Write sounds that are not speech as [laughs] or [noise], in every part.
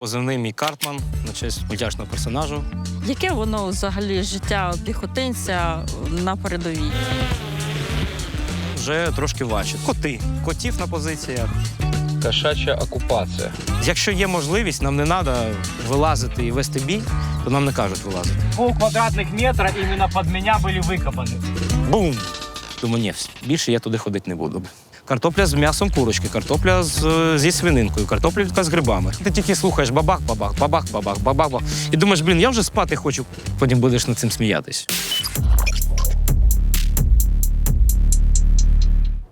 Позивний мій Картман на честь мультяшного персонажу. Яке воно взагалі життя піхотинця на передовій? Вже трошки важче. Коти. Котів на позиціях. Кошача окупація. Якщо є можливість, нам не треба вилазити і вести бій, то нам не кажуть вилазити. пол квадратных метра именно под меня были выкопаны. Бум! Думаю, ні, більше я туди ходити не буду. Картопля з м'ясом курочки, картопля з, зі свининкою, картопля з грибами. Ти тільки слухаєш бабах, бабах, бабах, бабах, бабах, бабах. І думаєш, блін, я вже спати хочу. Потім будеш над цим сміятись.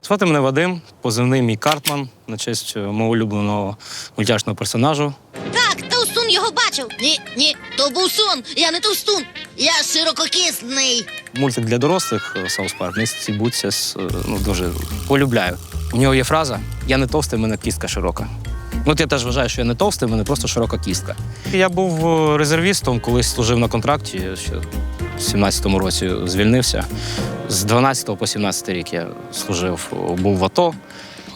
Звати мене Вадим, позивний мій Картман на честь е, мого улюбленого мультяшного персонажу. Бачив. Ні, ні, то був сон. Я не Товстун. Я ширококисний. Мультик для дорослих Саус Парк. Стібуться з ну, дуже полюбляю. У нього є фраза: Я не товстий, мене кістка широка. Ну, От я теж вважаю, що я не товстий, в мене просто широка кістка. Я був е, резервістом, колись служив на контракті. Ще в 17-му році звільнився. З 12 по 17 рік я служив, е, був в АТО.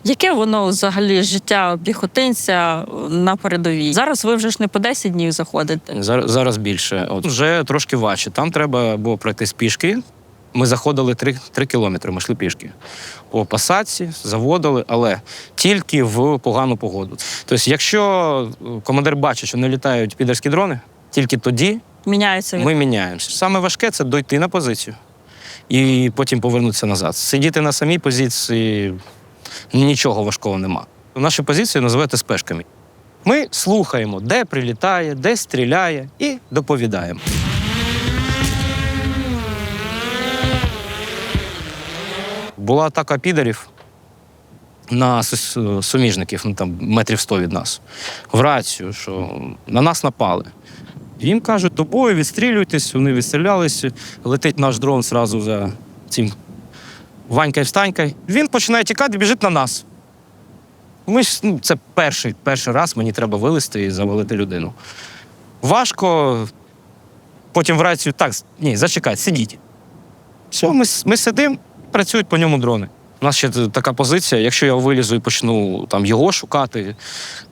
Яке воно взагалі життя піхотинця на передовій? Зараз ви вже ж не по 10 днів заходите. Зараз, зараз більше. От вже трошки важче. Там треба було пройти з пішки. Ми заходили 3, 3 кілометри, ми йшли пішки. По посадці, заводили, але тільки в погану погоду. Тобто, якщо командир бачить, що не літають підерські дрони, тільки тоді Міняється ми міняємося. Саме важке це дойти на позицію і потім повернутися назад. Сидіти на самій позиції нічого важкого нема. Наші позиції називають спешками. Ми слухаємо, де прилітає, де стріляє, і доповідаємо. Була атака підерів на суміжників, ну там метрів 100 від нас, в рацію, що на нас напали. Їм кажуть, тобою відстрілюйтесь, вони відстрілялися, летить наш дрон зразу за цим Ванькою встанькою. Він починає тікати, біжить на нас. Ми ж, ну, це перший, перший раз мені треба вилезти і завалити людину. Важко. Потім в рацію так, ні, зачекайте, сидіть. Все, ми, ми сидимо, працюють по ньому дрони. У нас ще така позиція, якщо я вилізу і почну там його шукати,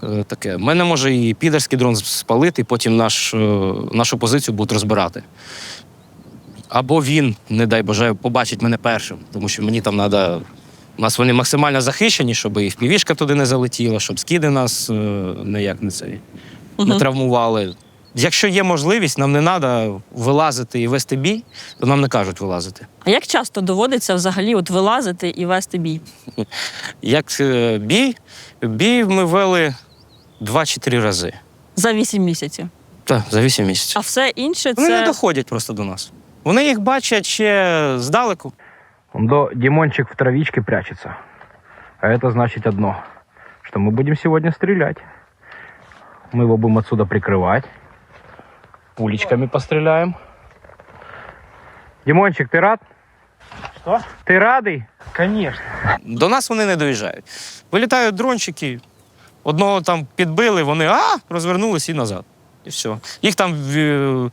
е, таке. Мене може і підерський дрон спалити, і потім наш, е, нашу позицію будуть розбирати. Або він, не дай Боже, побачить мене першим, тому що мені там треба. У нас вони максимально захищені, щоб і впівішка туди не залетіла, щоб скиди нас е, ніяк не, цей, не травмували. Якщо є можливість, нам не треба вилазити і вести бій, то нам не кажуть вилазити. А як часто доводиться взагалі от вилазити і вести бій? [laughs] Як е, бій, бій ми вели два чи три рази. За 8 місяців. Так, за вісім місяців. А все інше Вони не доходять просто до нас. Вони їх бачать ще здалеку. До Димончик в травичке прячется. А это значит одно, что мы будем сегодня стрелять. Мы его будем отсюда прикрывать. Пулечками постреляем. Димончик, ты рад? Что? Ты радый? Конечно. До нас вони не доїжджають. Вилітають дрончики, одного там підбили, вони а, розвернулися і назад. І все. Їх там, е,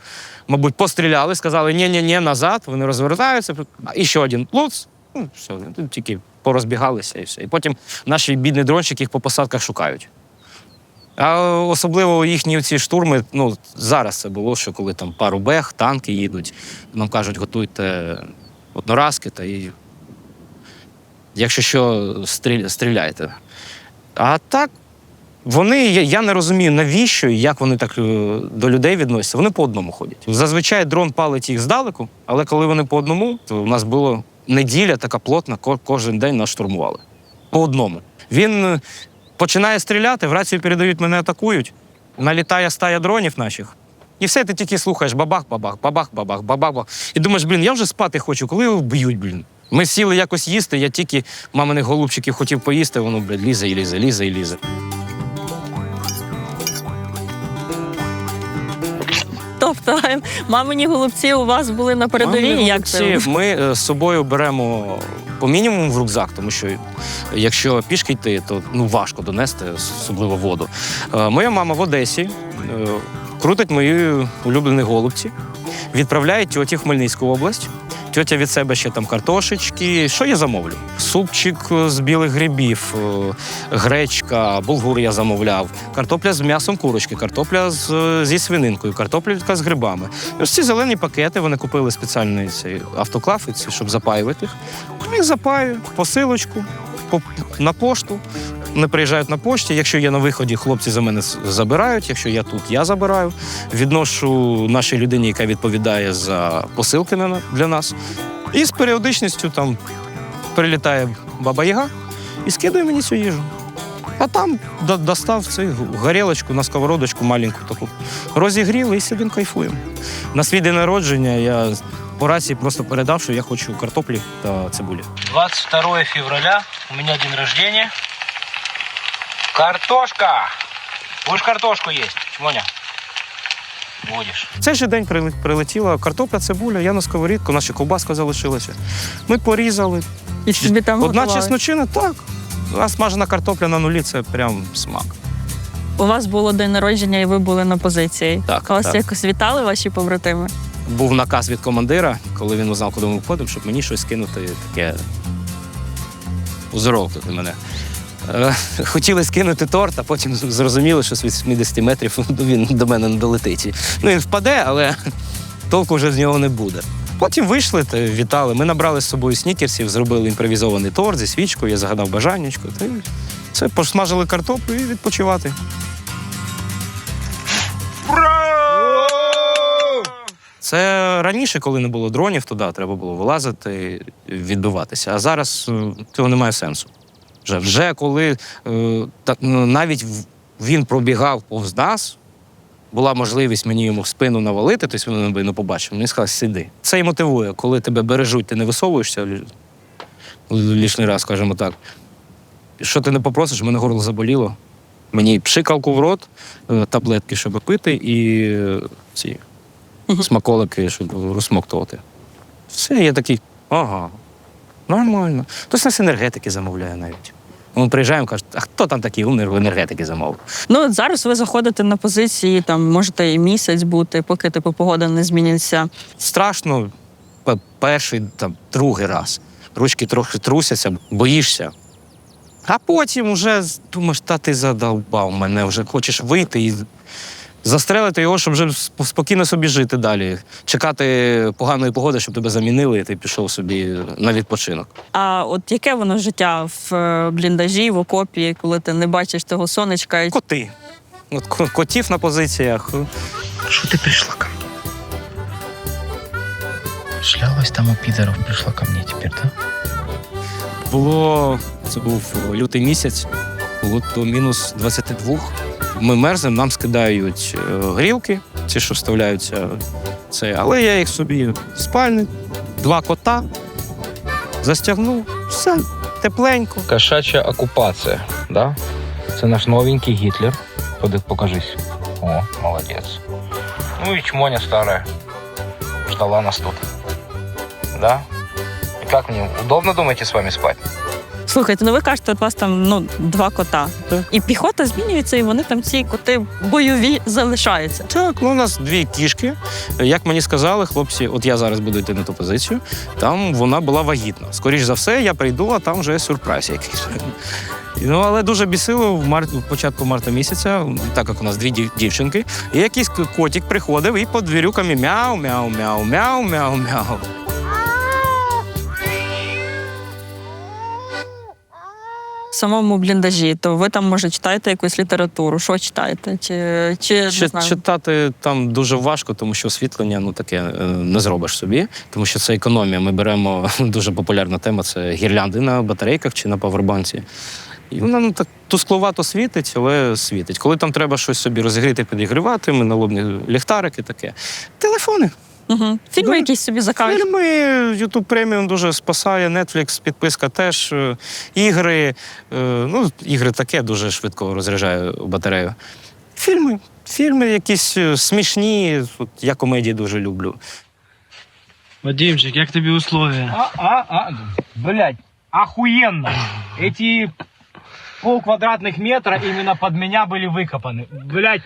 мабуть, постріляли, сказали ні-ні-ні, назад. Вони розвертаються, і ще один плуц. Ну, все, тільки порозбігалися і все. І потім наші бідні дрончики їх по посадках шукають. А особливо їхні ці штурми, ну зараз це було, що коли там пару бех, танки їдуть, нам кажуть, готуйте одноразки та і якщо що, стріля, стріляйте. А так, вони, я, не розумію, навіщо і як вони так е, до людей відносяться. Вони по одному ходять. Зазвичай дрон палить їх здалеку, але коли вони по одному, то у нас було неділя така плотна, кожен день нас штурмували. По одному. Він е, починає стріляти, в рацію передають, мене атакують. Налітає стая дронів наших. І все, ти тільки слухаєш бабах, бабах, бабах, бабах, бабах. бабах. І думаєш, блін, я вже спати хочу, коли його вб'ють, блін. Ми сіли якось їсти, я тільки маминих голубчиків хотів поїсти, воно, блядь, лізе і лізе, лізе і лізе. Тобто мамині голубці у вас були на передовій. Як це? Ми е, з собою беремо по мінімуму в рюкзак, тому що якщо пішки йти, то ну, важко донести, особливо воду. Е, Моя мама в Одесі е, крутить мої улюблені голубці, відправляє тьоті в Хмельницьку область. Тьотя від себе ще там картошечки. Що я замовлю? Супчик з білих грибів, е, гречка, булгур я замовляв, картопля з м'ясом курочки, картопля з, зі свининкою, картопля з грибами. І ось ці зелені пакети вони купили спеціальний цей автоклав, щоб запаювати їх. Їх запаю, посилочку по, на пошту. Вони приїжджають на пошті. Якщо я на виході, хлопці за мене забирають. Якщо я тут, я забираю. Відношу нашій людині, яка відповідає за посилки для нас. І з періодичністю там прилітає баба Яга і скидує мені цю їжу. А там достав цю горілочку на сковородочку маленьку таку. Розігрів і сидимо кайфуємо. На свій день народження я по рації просто передав, що я хочу картоплі та цибулі. 22 февраля, у меня день рождения. Картошка! Будешь картошку есть, Моня? Будешь. Цей же день прилетіла картопля, цибуля, я на сковорідку, наша ковбаска залишилася. Ми порізали. І собі там Одна готували. чесночина, так. А смажена картопля на нулі це прям смак. У вас було день народження, і ви були на позиції. Так, Вас так. якось вітали ваші побратими? Був наказ від командира, коли він узнав, куди ми входимо, щоб мені щось кинути таке. Узоров тут мене. Е, [laughs] Хотіли скинути торт, а потім зрозуміли, що з 80 метрів [laughs] він до мене не долетить. Ну, він впаде, але [laughs] толку вже з нього не буде. Потім вийшли, та вітали. Ми набрали з собою снікерсів, зробили імпровізований торт зі свічкою, я загадав бажаннячко. Та це посмажили картоплю і відпочивати. Це раніше, коли не було дронів, туди треба було вилазити, відбиватися. А зараз е, цього немає сенсу. Вже, вже коли е, так, ну, навіть він пробігав повз нас, була можливість мені йому в спину навалити, тобто він би не побачив. Він сказав, сиди. Це і мотивує, коли тебе бережуть, ти не висовуєшся лишній раз, скажімо так. Що ти не попросиш, мене горло заболіло. Мені пшикалку в рот, е, таблетки, щоб пити, і е, ці смаколики, щоб розсмоктувати. Все, я такий, ага, нормально. Хтось нас енергетики замовляє навіть. Ми приїжджаємо, кажуть, а хто там такий умер в енергетики замовив? Ну от зараз ви заходите на позиції, там можете і місяць бути, поки типу погода не зміниться. Страшно перший, там, другий раз. Ручки трохи трусяться, боїшся. А потім вже думаєш, та ти задовбав мене, вже хочеш вийти і застрелити його, щоб вже спокійно собі жити далі. Чекати поганої погоди, щоб тебе замінили, і ти пішов собі на відпочинок. А от яке воно життя в е, бліндажі, в окопі, коли ти не бачиш того сонечка? Коти. От ко- котів на позиціях. Что ты пришла ко мне? Шлялась там у пидоров, пришла ко мне теперь, да? Було це був лютий місяць, було до мінус 22. Ми мерзнемо, нам скидають е, грілки, ці, що вставляються. Це, але я їх собі в спальні, два кота, застягнув, все тепленько. Кошачья оккупация, да? Це наш новенький Гитлер. Ходи, покажись. О, молодец. Ну и чмоня старая. Ждала нас тут. Да? Как мне, удобно, думаете, с вами спать? Слухайте, ну ви кажете, от у вас там ну два кота. Так. І піхота змінюється, і вони там ці коти бойові залишаються. Так, ну у нас дві кішки. Як мені сказали, хлопці, от я зараз буду йти на ту позицію, там вона була вагітна. Скоріш за все, я прийду, а там вже сюрприз якийсь. Ну, але дуже бісило в март, в початку марта місяця, так як у нас дві дів- дівчинки, і якийсь котик приходив і під двірюками мяу, мяу, мяу, мяу, мяу, мяу. Самому бліндажі, то ви там може читаєте якусь літературу. Що читаєте? Чи, чи не знаю. Читати там дуже важко, тому що освітлення ну таке е, не зробиш собі, тому що це економія. Ми беремо [laughs] дуже популярна тема це гірлянди на батарейках чи на павербанці. І вона ну, так тускловато світить, але світить. Коли там треба щось собі розігріти, підігрівати, ми налобні ліхтарики таке. Телефони. Угу. Фільми Да. якісь собі закажуть. Фільми, YouTube Premium дуже спасає, Netflix, підписка теж. е, Ігри. е, Ну, ігри таке дуже швидко розряджає батарею. Фільми. Фільми якісь е, смішні. От Я комедії дуже люблю. Вадимчик, як тобі условия? А, а, а, блядь, охуенно. Эти пол квадратных метра именно под меня были выкопаны. Блядь,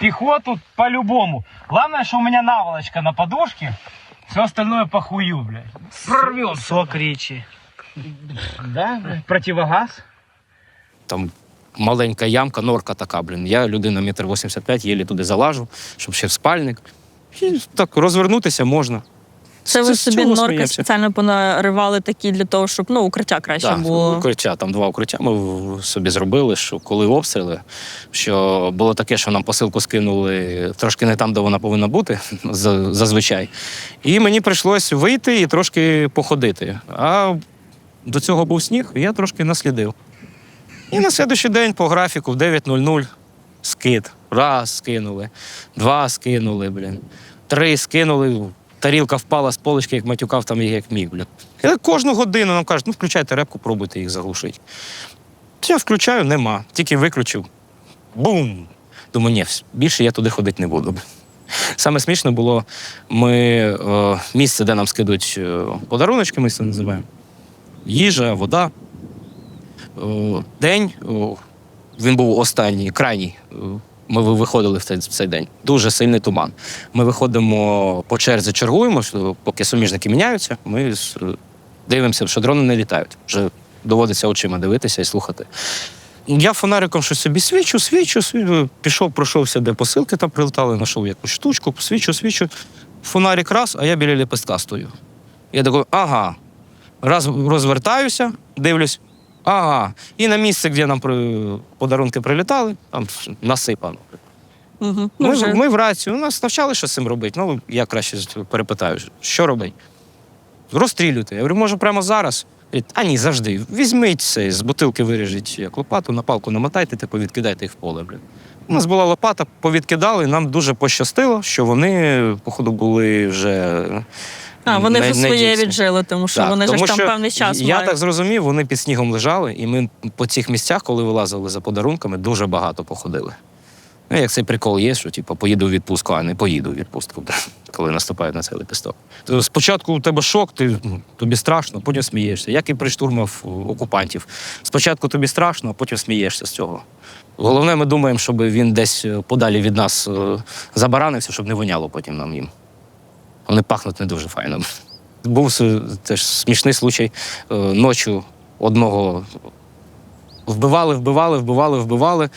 пехоту по-любому. Главное, что у меня наволочка на подушке. Все остальное похую, блядь. Прорвем. Сок речи. Да, противогаз. Там маленька ямка, норка така, блін. Я людина метр 85, єлі туди залажу, щоб ще в спальник. І так розвернутися можна. Це ви собі норки смієшся? спеціально понаривали такі для того, щоб ну, укриття краще Так, було. укриття, там два укриття ми собі зробили, що коли обстріли, що було таке, що нам посилку скинули трошки не там, де вона повинна бути, [laughs] зазвичай. І мені прийшлось вийти і трошки походити. А до цього був сніг, і я трошки наслідив. І на слідуючий день по графіку в 9.00 скид. Раз скинули, два скинули, блін. Три скинули, тарілка впала з полички, як матюкав там їх як міг. І кожну годину нам кажуть, ну включайте репку, пробуйте їх заглушити. Я включаю, нема. Тільки виключив. Бум! Думаю, ні, більше я туди ходити не буду. Саме смішно було, ми е, місце, де нам скидуть е, подаруночки, ми це називаємо. Їжа, вода. Е, день, о, він був останній, крайній. Ми виходили в цей, в цей день. Дуже сильний туман. Ми виходимо по черзі, чергуємо, поки суміжники міняються, ми дивимося, що дрони не літають. Вже доводиться очима дивитися і слухати. Я фонариком щось собі свічу, свічу, свічу. Пішов, пройшовся, де посилки там прилетали, знайшов якусь штучку, свічу, свічу. Фонарик раз, а я біля ліпестка стою. Я такий, ага. Раз розвертаюся, дивлюсь, ага. І на місце, де нам подарунки прилітали, там насипано. Угу. Ми, вже. ми в рацію, нас навчали, що з цим робити. Ну, я краще перепитаю, що робити? Розстрілюйте. Я говорю, може, прямо зараз. А ні, завжди. Візьміть це, з бутилки виріжіть як лопату, на палку намотайте та повідкидайте їх в поле. Блін. У нас була лопата, повідкидали, нам дуже пощастило, що вони, походу, були вже. А, вони не- вже не своє віджили, тому що Так, вони ж тому там що певний час Я мають. так зрозумів, вони під снігом лежали, і ми по цих місцях, коли вилазили за подарунками, дуже багато походили. Ну, як цей прикол є, що типу, поїду в відпустку, а не поїду в відпустку, [laughs] коли наступає на цей лепесток. То спочатку у тебе шок, ти, ну, тобі страшно, потім смієшся. Як і при штурмах е, окупантів. Спочатку тобі страшно, а потім смієшся з цього. Головне, ми думаємо, щоб він десь е, подалі від нас е, забаранився, щоб не воняло потім нам їм. Вони пахнуть не дуже файно. Був теж смішний случай. Е, Ночі одного вбивали, вбивали, вбивали, вбивали.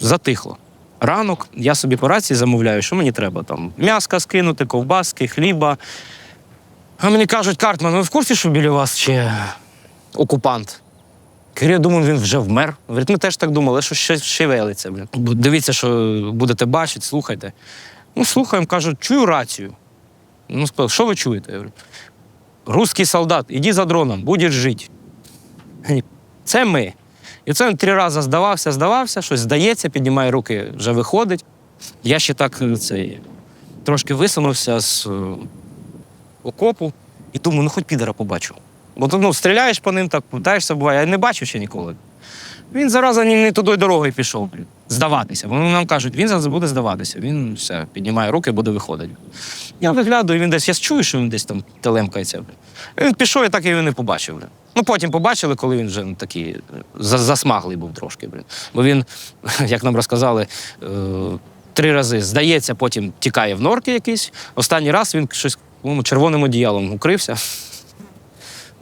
Затихло. Ранок я собі по рації замовляю, що мені треба там м'яска скинути, ковбаски, хліба. А мені кажуть, Картман, ви в курсі, що біля вас ще окупант? Я думаю, він вже вмер. Ми теж так думали, що ще шевелиться. Блін. Дивіться, що будете бачити, слухайте. Ну, слухаємо, кажуть, чую рацію. Ну, сказав, що ви чуєте? Я говорю, Русський солдат, іди за дроном, будеш жити. Це ми. І це він три рази здавався, здавався, щось здається, піднімає руки, вже виходить. Я ще так е, цей, трошки висунувся з е, окопу і думаю, ну хоч підера побачу. Бо ну, стріляєш по ним, так питаєшся, буває, я не бачив ще ніколи. Він зараза не, не туди дорогою пішов, блін, здаватися. Вони нам кажуть, він зараз буде здаватися. Він все, піднімає руки, буде виходити. Я виглядаю, він десь, я чую, що він десь там телемкається. блін. Він пішов, я так його не побачив. Блін. Ну, потім побачили, коли він вже ну, такий е, засмаглий був трошки. Блін. Бо він, [laughs] як нам розказали, е, три рази здається, потім тікає в норки якийсь. Останній раз він щось по-моєму, червоним одіялом укрився.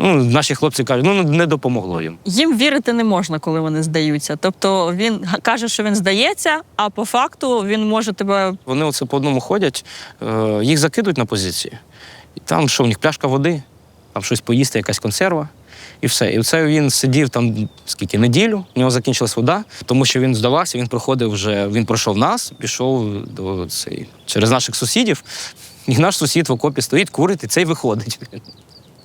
Ну, наші хлопці кажуть, ну не допомогло їм. Їм вірити не можна, коли вони здаються. Тобто він каже, що він здається, а по факту він може тебе Вони оце по одному ходять, е, їх закидують на позиції. І там що, у них пляшка води, там щось поїсти, якась консерва. І все. І це він сидів там скільки неділю, у нього закінчилась вода, тому що він здавався, він проходив вже, він пройшов нас, пішов до цей, через наших сусідів. І наш сусід в окопі стоїть, курить, і цей виходить.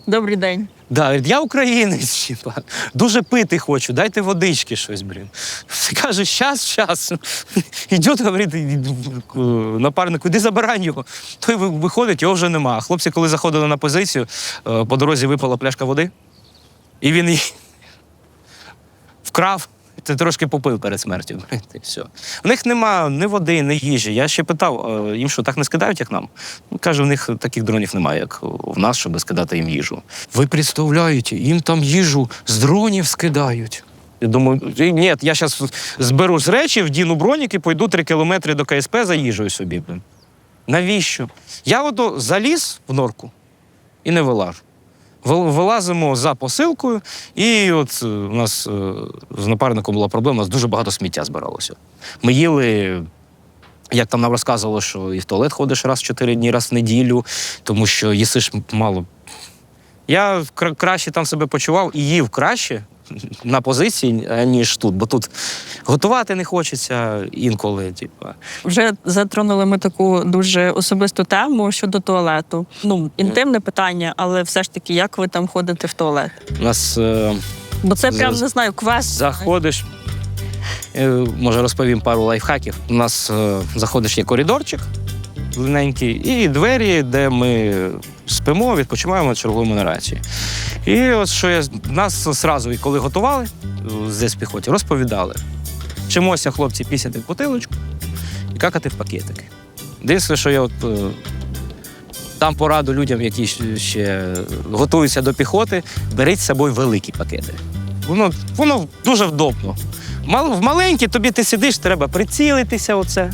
Добрий день. Да, я українець, [laughs] типа, дуже пити хочу, дайте водички щось, блін. [laughs] Каже, щас, щас. [laughs] Ідет, говорить, і- напарнику, іди забирай його. Той виходить, його вже нема. Хлопці, коли заходили на позицію, е, по дорозі випала пляшка води, і він її вкрав. Ти трошки попив перед смертю. [laughs] І все. В них нема ні води, ні їжі. Я ще питав, е, їм що так не скидають, як нам? Ну, Каже, у них таких дронів немає, як в нас, щоб скидати їм їжу. Ви представляєте, їм там їжу з дронів скидають. Я думаю, ні, я зараз зберу з речі, вдіну броніки, пойду три кілометри до КСП за їжею собі. Навіщо? Я ото заліз в норку, і не вилажу. Вил- Вилазимо за посилкою, і от е, у нас е, з напарником була проблема, у нас дуже багато сміття збиралося. Ми їли, як там нам розказувало, що і в туалет ходиш раз в чотири дні, раз в неділю, тому що їсиш мало. Я кра- краще там себе почував і їв краще на позиції, ніж тут, бо тут готувати не хочеться інколи. Типу. Вже затронули ми таку дуже особисту тему щодо туалету. Ну, інтимне питання, але все ж таки, як ви там ходите в туалет? У нас е, Бо це прям не знаю, квест. заходиш. е, Може, розповім пару лайфхаків. У нас е, заходиш, є коридорчик длинненький, і двері, де ми спимо, відпочиваємо, чергуємо на рації. І от що я нас зразу, коли готували е, з піхоті, розповідали. Вчимося, хлопці, пісяти в бутилочку і какати в пакетики. Єдине, що я от е, дам пораду людям, які ще готуються до піхоти, беріть з собою великі пакети. Воно, воно дуже вдобно. В маленькі тобі ти сидиш, треба прицілитися. Оце.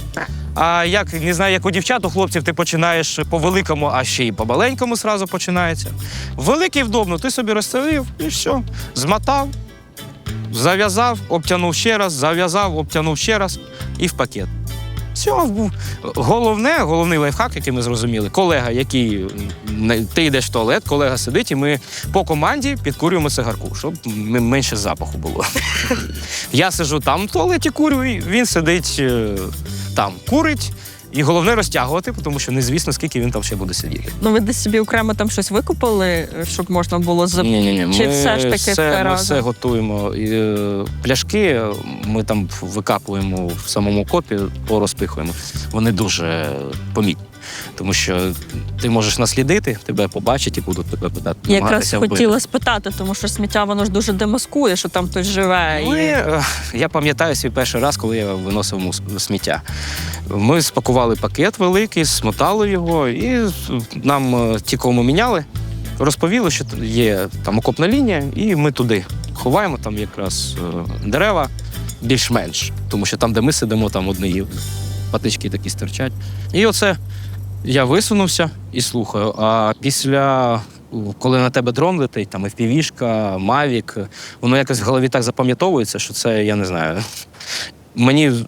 А як не знаю, як у дівчат, у хлопців ти починаєш по великому, а ще й по маленькому зразу починається. Великий вдобно, ти собі розставив і все. Змотав, зав'язав, обтягнув ще раз, зав'язав, обтягнув ще раз і в пакет. Все, головне, головний лайфхак, який ми зрозуміли, колега, який ти йдеш в туалет, колега сидить, і ми по команді підкурюємо цигарку, щоб менше запаху було. [laughs] Я сиджу там в туалеті, курю, і він сидить е, там, курить. І головне розтягувати, тому що незвісно, скільки він там ще буде сидіти. Ну, ви десь собі окремо там щось викупили, щоб можна було за Ні, ні, ні. Чи все ж таки все ми все готуємо. І, е, пляшки ми там викапуємо в самому копі, порозпихуємо. Вони дуже помітні. Тому що ти можеш наслідити, тебе побачать і будуть тебе питати. Якраз намагатися вбити. хотіла спитати, тому що сміття воно ж дуже демаскує, що там хтось живе. Ми, І... е, я пам'ятаю свій перший раз, коли я виносив сміття. Ми спакували пакет великий, смотали його, і нам е, ті, кому міняли, розповіли, що є там окопна лінія, і ми туди ховаємо там якраз е, дерева більш-менш. Тому що там, де ми сидимо, там одні патички такі стирчать. І оце я висунувся і слухаю. А після, коли на тебе дрон летить, там FPV-шка, Мавік, воно якось в голові так запам'ятовується, що це, я не знаю. Мені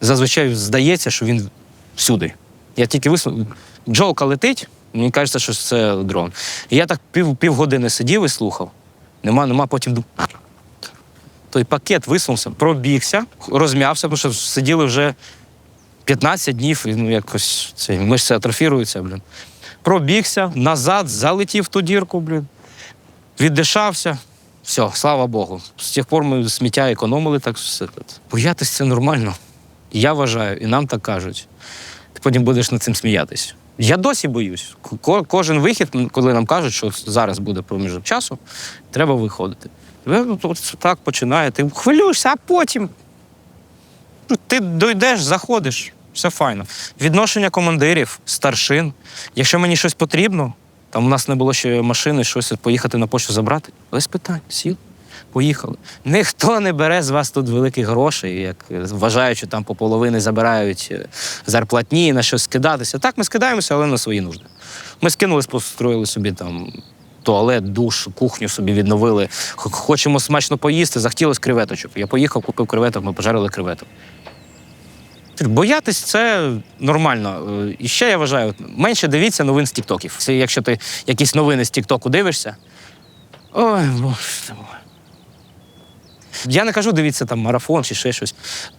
зазвичай здається, що він всюди. Я тільки висунув. Джолка летить, мені кажеться, що це дрон. І я так пів, півгодини сидів і слухав. Нема, нема, потім дум- той пакет висунувся, пробігся, розм'явся, тому що сиділи вже 15 днів, і ну якось це, мишці атрофіруються, блін. Пробігся, назад, залетів ту дірку, блін. Віддишався. Все, слава Богу. З тих пор ми сміття економили, так все. Боятись це нормально. Я вважаю, і нам так кажуть. Ти потім будеш над цим сміятись. Я досі боюсь. Кожен вихід, коли нам кажуть, що зараз буде проміжок часу, треба виходити. От так починає. Ти хвилюєшся, а потім ну, ти дойдеш, заходиш, все файно. Відношення командирів, старшин. Якщо мені щось потрібно, там у нас не було ще машини, щось поїхати на пошту забрати. Без питань, сіл, поїхали. Ніхто не бере з вас тут великих грошей, як вважають, що там по половини забирають е, зарплатні, на щось скидатися. Так, ми скидаємося, але на свої нужди. Ми скинулись, построїли собі там. Туалет, душ, кухню собі відновили. Хочемо смачно поїсти, захотілось креветочок. Я поїхав, купив креветок, ми пожарили креветок. Боятись це нормально. Е, І ще я вважаю, менше дивіться новин з Тіктоків. Це якщо ти якісь новини з Тіктоку дивишся. Ой, боже. Я не кажу, дивіться там марафон чи ще щось.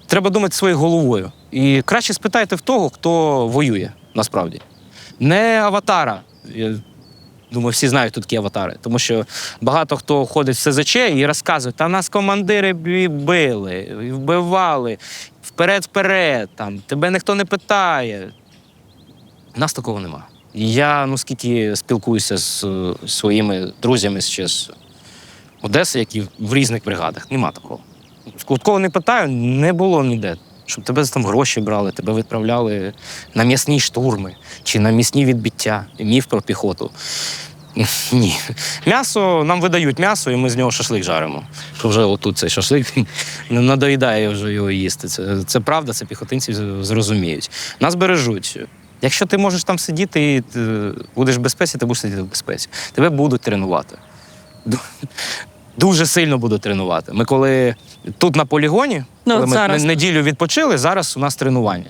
Треба думати своєю головою. І краще спитайте в того, хто воює насправді. Не аватара. Думаю, всі знають, хто такі аватари. Тому що багато хто ходить в СЗЧ і розказує, та нас командири били, вбивали, вперед-вперед, там, тебе ніхто не питає. Нас такого нема. Я ну скільки спілкуюся з е, своїми друзями ще з Одеси, які в різних бригадах. Нема такого. Такого не питаю, не було ніде. Щоб тебе там гроші брали, тебе відправляли на м'ясні штурми чи на м'ясні відбиття. Міф про піхоту. [laughs] Ні. М'ясо, нам видають м'ясо, і ми з нього шашлик жаримо. Що вже отут цей шашлик надоїдає вже його їсти. Це, це правда, це піхотинці зрозуміють. Нас бережуть. Якщо ти можеш там сидіти і е, будеш в безпеці, ти будеш сидіти в безпеці. Тебе будуть тренувати. Ду- Дуже сильно будуть тренувати. Ми коли тут на полігоні, Ну, коли ми зараз. неділю відпочили, зараз у нас тренування.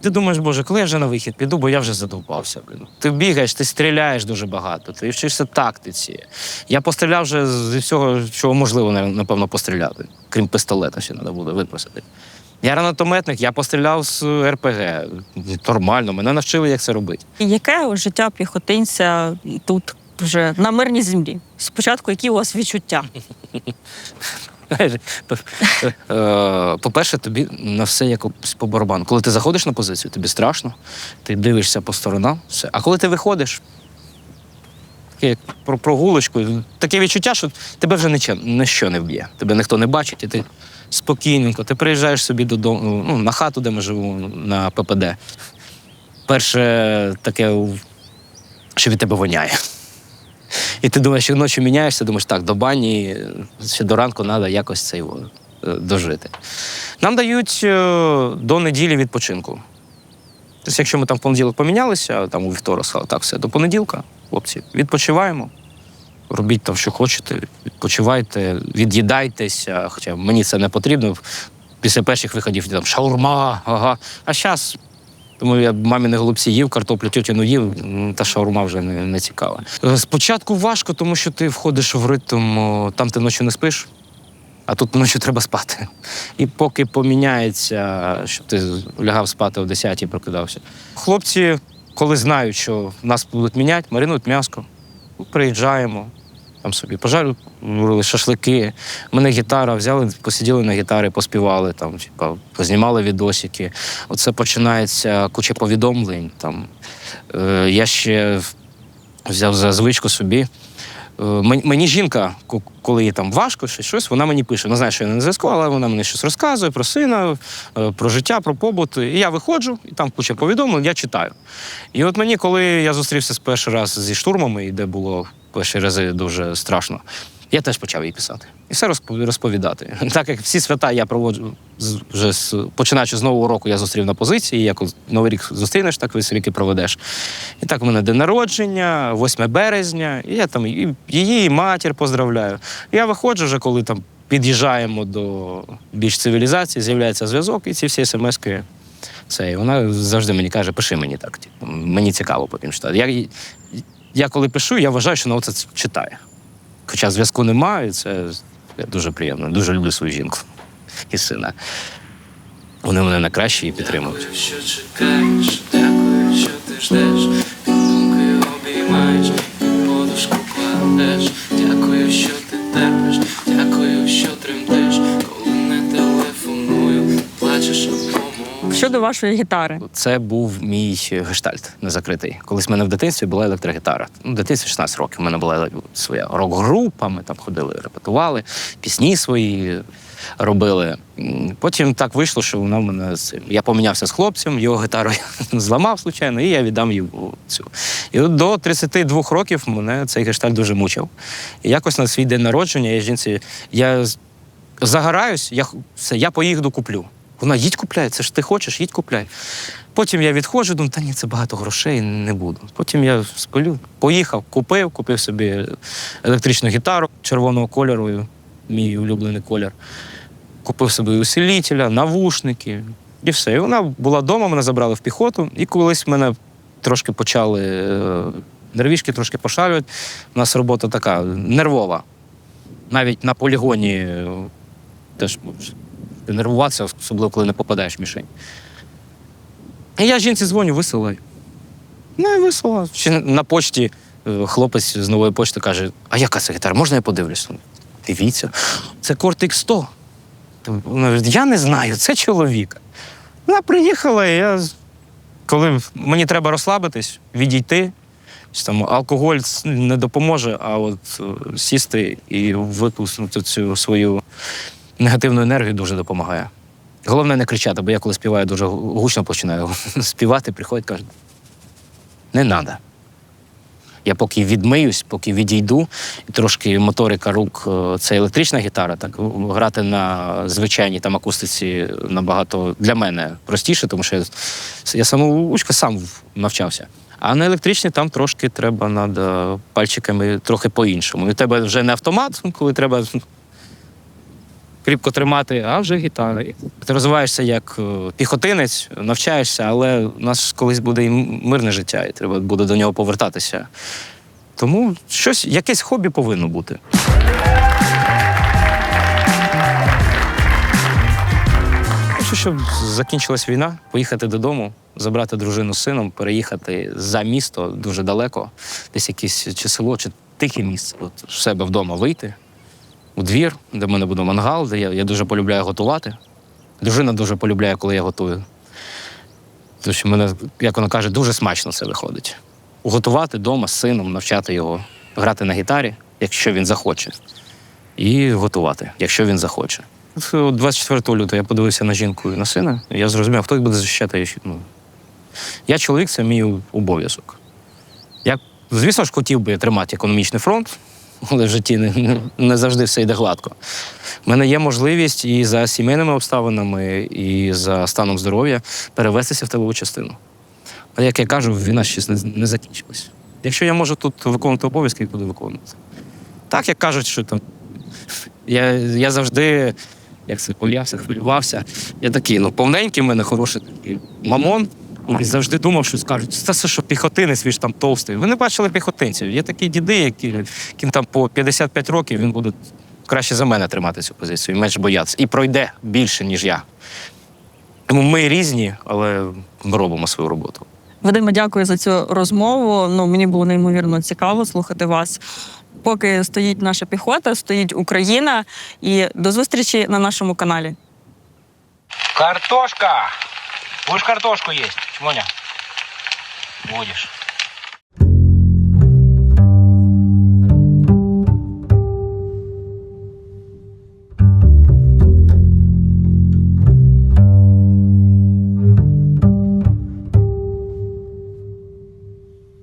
Ти думаєш, боже, коли я вже на вихід піду, бо я вже задовбався. Блін. Ти бігаєш, ти стріляєш дуже багато, ти вчишся тактиці. Я постріляв вже зі всього, чого можливо, напевно, постріляти. Крім пістолета, ще треба буде випросити. Я гранатометник, я постріляв з РПГ. Нормально, мене навчили, як це робити. Яке життя піхотинця тут вже на мирній землі? Спочатку, які у вас відчуття? Е, По-перше, тобі на все якось по барабану. Коли ти заходиш на позицію, тобі страшно, ти дивишся по сторонам, все. А коли ти виходиш, таке як про прогулочку, таке відчуття, що тебе вже нічого, ніщо не вб'є. Тебе ніхто не бачить, і ти спокійненько, ти приїжджаєш собі додому, ну, на хату, де ми живемо, на ППД. Перше таке, що від тебе воняє. І ти думаєш, що ночі міняєшся, думаєш, так, до бані ще до ранку треба якось це е, дожити. Нам дають е, до неділі відпочинку. Тобто, якщо ми там в понеділок помінялися, там у вівторок сказали, так, все, до понеділка, хлопці, відпочиваємо. Робіть там, що хочете, відпочивайте, від'їдайтеся. Хоча мені це не потрібно. Після перших виходів там шаурма, ага. А зараз тому я маміни голубці їв, картоплю тютіну їв, та шаурма вже не, не цікава. Е, Спочатку важко, тому що ти входиш в ритм, там ти ночі не спиш, а тут ночі треба спати. І поки поміняється, щоб ти лягав спати о 10 і прокидався. Хлопці, коли знають, що нас будуть міняти, маринують м'яско. Приїжджаємо, там собі пожарили шашлики. Мене гітара, взяли, посиділи на гітарі, поспівали, там, типа, познімали відосики. Оце починається куча повідомлень. Там. Е, я ще взяв за звичку собі. Е, Мені жінка, коли їй там важко, щось, вона мені пише. Ну, знаєш, що я не на зв'язку, але вона мені щось розказує про сина, е, про життя, про побут. І я виходжу, і там куча повідомлень, я читаю. І от мені, коли я зустрівся з перший раз зі штурмами, і де було перші рази дуже страшно, я теж почав їй писати. І все розповідати. Так як всі свята я проводжу вже з починаючи з нового року, я зустрів на позиції. Як новий рік зустрінеш, так весь рік і проведеш. І так в мене день народження, 8 березня, і я там і її і матір поздравляю. Я виходжу вже, коли там під'їжджаємо до більш цивілізації, з'являється зв'язок, і ці всі смски. Це, і вона завжди мені каже, пиши мені так. Типу, мені цікаво потім читати. Я, я коли пишу, я вважаю, що вона це читає. Хоча зв'язку немає, маю, це дуже приємно. Дуже люблю свою жінку і сина. Вони мене на краще і підтримують. Дякую, що чекаєш, дякую, що ти ждеш, під думкою обіймаєш, вашої гітари, Це був мій гештальт незакритий. Колись в мене в дитинстві була електрогітара. Ну, дитинстві 16 років. У мене була своя рок-група, ми там ходили, репетували, пісні свої робили. Потім так вийшло, що вона в мене. Я помінявся з хлопцем, його гітару я [laughs] зламав, случайно, і я віддам йому цю. І от до 32 років мене цей гештальт дуже мучив. І якось на свій день народження я жінці, я загораюсь, я, все, я поїду куплю. Вона їдь купляй, це ж ти хочеш, їдь купляй. Потім я відходжу, думаю, та ні, це багато грошей, не буду. Потім я спалю, поїхав, купив, купив собі електричну гітару червоного кольору, мій улюблений колір. Купив собі усилителя, навушники і все. І вона була вдома, мене забрали в піхоту, і колись мене трошки почали е, нервішки трошки пошалювати. У нас робота така нервова. Навіть на полігоні е, теж нервуватися, особливо коли не попадаєш в мішень. І я жінці дзвоню, висилай. Ну, і висила. Ще на почті е, хлопець з нової почти каже: А яка це гітара? Можна я подивлюсь? Дивіться, це Кортик 100. Я не знаю, це чоловіка. Вона приїхала, і я, коли мені треба розслабитись, відійти, там алкоголь не допоможе, а от е, сісти і випустити цю свою негативну енергію дуже допомагає. Головне не кричати, бо я коли співаю дуже гучно починаю [laughs] співати, приходять, кажуть, не треба. Я поки відмиюсь, поки відійду, і трошки моторика рук е, це електрична гітара. Так грати на звичайній там акустиці набагато для мене простіше, тому що я, я самоучка сам навчався. А на електричній там трошки треба над пальчиками трохи по-іншому. І в тебе вже не автомат, коли треба кріпко тримати, а вже гітара. І Ти розвиваєшся як е, піхотинець, навчаєшся, але у нас колись буде і мирне життя, і треба буде до нього повертатися. Тому щось, якесь хобі повинно бути. Хочу, щоб закінчилась війна, поїхати додому, забрати дружину з сином, переїхати за місто дуже далеко, десь якесь чи село, чи тихе місце. От в себе вдома вийти, у двір, де в мене буде мангал, де я, я дуже полюбляю готувати. Дружина дуже полюбляє, коли я готую. Тому що мене, як вона каже, дуже смачно це виходить. Готувати вдома з сином, навчати його, грати на гітарі, якщо він захоче, і готувати, якщо він захоче. 24 лютого я подивився на жінку і на сина, і я зрозумів, хто буде захищати. Ну, я чоловік, це мій обов'язок. Я, звісно ж, хотів би тримати економічний фронт, але в житті не, не, завжди все йде гладко. У мене є можливість і за сімейними обставинами, і за станом здоров'я перевестися в тилову частину. А як я кажу, війна ще не, не закінчилась. Якщо я можу тут виконувати обов'язки, я буду виконувати. Так, як кажуть, що там. Я, я завжди, як це боявся, хвилювався. Я такий, ну, повненький в мене хороший такий мамон. І завжди думав, що скажуть, це все, що піхотинець, він ж там товстий. Ви не бачили піхотинців. Є такі діди, які яким там по 55 років він буде краще за мене тримати цю позицію і менш боятися. І пройде більше, ніж я. Тому ми різні, але ми робимо свою роботу. Вадиме, дякую за цю розмову. Ну мені було неймовірно цікаво слухати вас. Поки стоїть наша піхота, стоїть Україна. І до зустрічі на нашому каналі. Картошка! Будешь картошку есть, Моня? Будешь.